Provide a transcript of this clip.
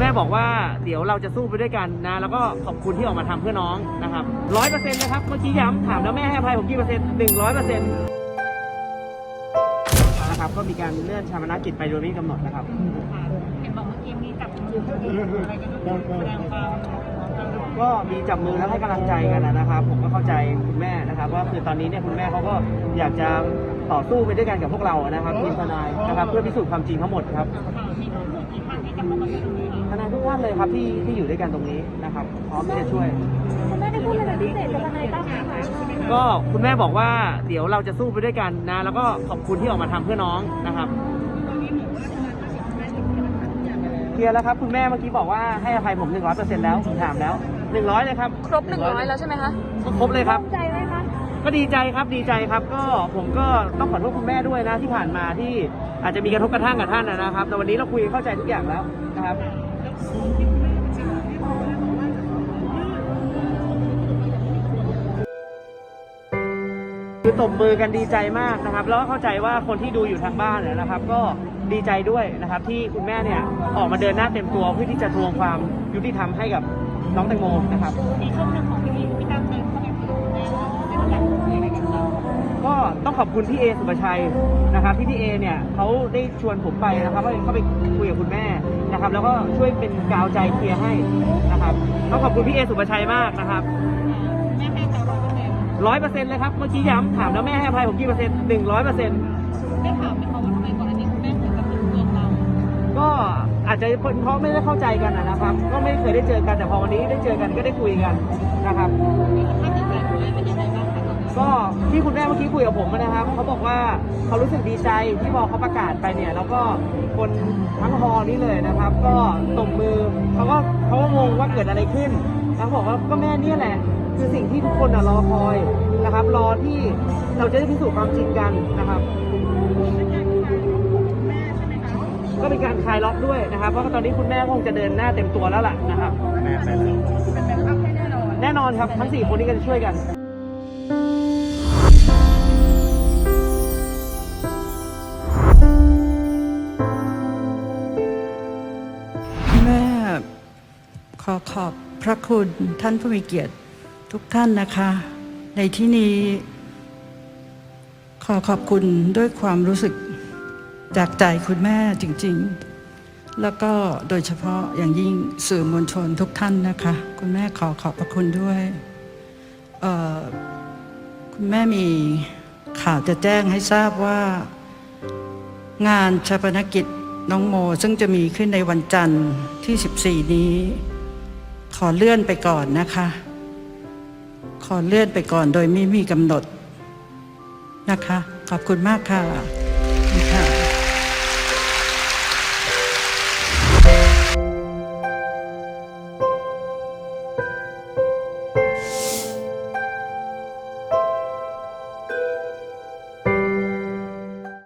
แม่บอกว่าเดี๋ยวเราจะสู้ไปด้วยกันนะ แล้วก็ขอบคุณที่ออกมาทำเพื่อน้องนะครับร้อยเปอร์เซ็นต์นะครับ เมื่อกี้ย้ำถามแล้วแม่ให้อภัยผมกี่เปอร์เซ็นต์หนึ่งร้อยเปอร์เซ็นต์นะครับก็มีการเลื่อนชาปนกิจไปโดยไม่มีกำหนดนะครับเห็นบอกเมื่อกี้มีจับมืออะไรกันด้วยแสดงความก็มีจับมือแล้วให้กำลังใจกันนะครับผมก็เข้าใจคุณแม่นะครับ ว่าคือตอนนี้เนี่ยคุณแม่เขาก็อยากจะต่อสู้ไปด้วยกันกับพวกเรานะครับทีมทนายนะครับ เพื่อพิสูจน์ความจริงทั้งหมดครับมีผู้ถูกกี่ ท่านที่จะเข้ามาช่วยตรงนี้ทนายทุกท่านเลยครับที่ที่อยู่ด้วยกันตรงนี้นะครับพร้อมที่จะช่วย คุณแม่ได้พูดอะไรพิเศษกับทนายตั้มไหมคะก็คุณแม่บอกว่าเดี๋ยวเราจะสู้ไปด้วยกันนะ แล้วก็ขอบคุณที่ออกมาทำเพื่อน้องนะครับเคลียร์แล้วครับคุณแม่เมื่อกี้บอกว่าให้อภัยผมหนึ่งร้อยเปอร์เซ็นต์แล้วผมถามแล้วหนึ่งร้อยเลยครับครบหนึ่งร้อยแล้วใช่ไหมคะ ก็ครบเลยครับ ใจไหมคะก็ดีใจครับดีใจครับก็ผมก็ต้องขอโทษคุณแม่ด้วยนะที่ผ่านมาที่อาจจะมีกระทบกระทั่งกับท่านนะครับแต่วันนี้เราคุยเข้าใจทุกอย่างแล้วนะครับ คือตบมือกันดีใจมากนะครับ แล้วก็เข้าใจว่าคนที่ดูอยู่ทางบ้านเนี่ยนะครับ ก็ดีใจด้วยนะครับ ที่คุณแม่เนี่ยออกมาเดินหน้าเต็มตัวเพื่อที่จะทวงความยุติธรรมให้กับน้องแตงโมนะครับ ในช่วงหนึ่งของพี่พี่ตั้มเดินเข้าไปคุยกับแม่ว่าเป็นการคุยอะไรกันบ้างก็ต้องขอบคุณพี่เอสุปชัยนะครับที่พี่เอเนี่ยเขาได้ชวนผมไปนะครับว่าเขาไปคุยกับคุณแม่ นะครับ แล้วก็ช่วยเป็นกาวใจเคลียร์ให้นะครับต้องขอบคุณพี่เอสุปชัยมากนะครับแม่ให้แต่ร้อยเปอร์เซ็นต์ร้อยเปอร์เซ็นต์เลยครับ เมื่อกี้ย้ำถามแล้วแม่ให้อภัยผมกี่เปอร์เซ็นต์หนึ่งร้อยเปอร์เซ็นต์ได้ถามไหมคะว่าทำไมก่อนอันนี้คุณแม่ถึงกับเป็นเพื่อนเรา ก็อาจจะเป็นเพราะไม่ได้เข้าใจกันนะนะครับ ก็ไม่เคยได้เจอกันแต่พอวันนี้ได้เจอกันก็ได้คุยกันนะครับ ก็ที่คุณแม่เมื่อกี้คุยกับผมนะครับเขาบอกว่าเขารู้สึกดีใจที่พอเขาประกาศไปเนี่ย แล้วก็คนทั้งฮอลล์นี่เลยนะครับ ก็ตบมือเขาก็เขาก็งงว่าเกิดอะไรขึ้นแล้วเขาบอกว่าก็แม่เนี่ยแหละ คือสิ่งที่ทุกคนน่ะรอคอยนะครับ รอที่เราจะได้พิสูจน์ความจริงกันนะครับก็เป็นการคลายล็อกด้วยนะครับเพราะว่าตอนนี้คุณแม่คงจะเดินหน้าเต็มตัวแล้วล่ะนะครับเป็นแบบภาพให้แน่นอนแน่นอนครับทั้งสี่คนนี้ก็จะช่วยกัน ขอขอบพระคุณท่านผู้มีเกียรติทุกท่านนะคะ ในที่นี้ ขอขอบคุณด้วยความรู้สึกจากใจคุณแม่จริง ๆ แล้วก็โดยเฉพาะอย่างยิ่งสื่อมวลชนทุกท่านนะคะ คุณแม่ขอขอบพระคุณด้วยคุณแม่มีข่าวจะแจ้งให้ทราบว่า งานชาปนกิจน้องโม ซึ่งจะมีขึ้นในวันจันทร์ที่ 14 นี้ ขอเลื่อนไปก่อนนะคะ ขอเลื่อนไปก่อนโดยไม่มีกำหนดนะคะ ขอบคุณมากค่ะคะ